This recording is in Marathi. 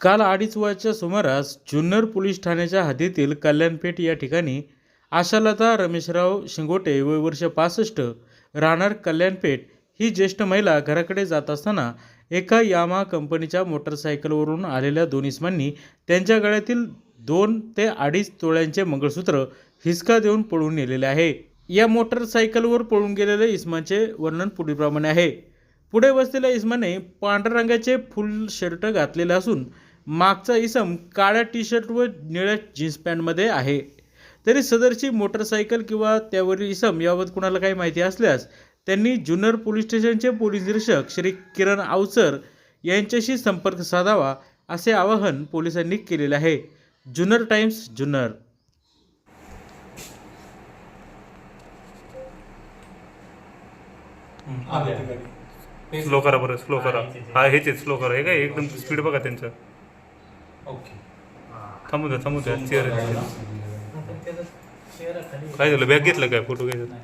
काल अडीच वाजच्या सुमारास जुन्नर पोलीस ठाण्याच्या हद्दीतील कल्याणपेठ या ठिकाणी आशालता रमेशराव शिंगोटे वय वर्ष पासष्ट राहणार कल्याणपेठ ही ज्येष्ठ महिला घराकडे जात असताना एका यामा कंपनीच्या मोटरसायकलवरून आलेल्या दोन इसमांनी त्यांच्या गळ्यातील दोन ते अडीच तोळ्यांचे मंगळसूत्र हिसका देऊन पळून नेलेले आहे. या मोटरसायकलवर पळून गेलेल्या इसमाचे वर्णन पुढीलप्रमाणे आहे. पुढे बसलेल्या इसमाने पांढऱ्या रंगाचे फुल शर्ट घातलेले असून मागचा इसम काळ्या टी शर्ट व निळ्या जीन्स पॅन्टमध्ये आहे. तरी सदरची मोटरसायकल किंवा त्यावरील इसम याबाबत कुणाला काही माहिती असल्यास त्यांनी जुन्नर पोलीस स्टेशनचे पोलीस निरीक्षक श्री किरण आवचर यांच्याशी संपर्क साधावा असे आवाहन पोलिसांनी केलेले आहे. जुन्नर टाइम्स जुन्नर. स्लो करा बरं स्लो करा. हा हेच स्लो करा. हे काय एकदम स्पीड बघा त्यांचं. थांबू द्या थांबू द्या. चेअर काय झालं? बॅग घेतलं काय? फोटो घ्यायचं?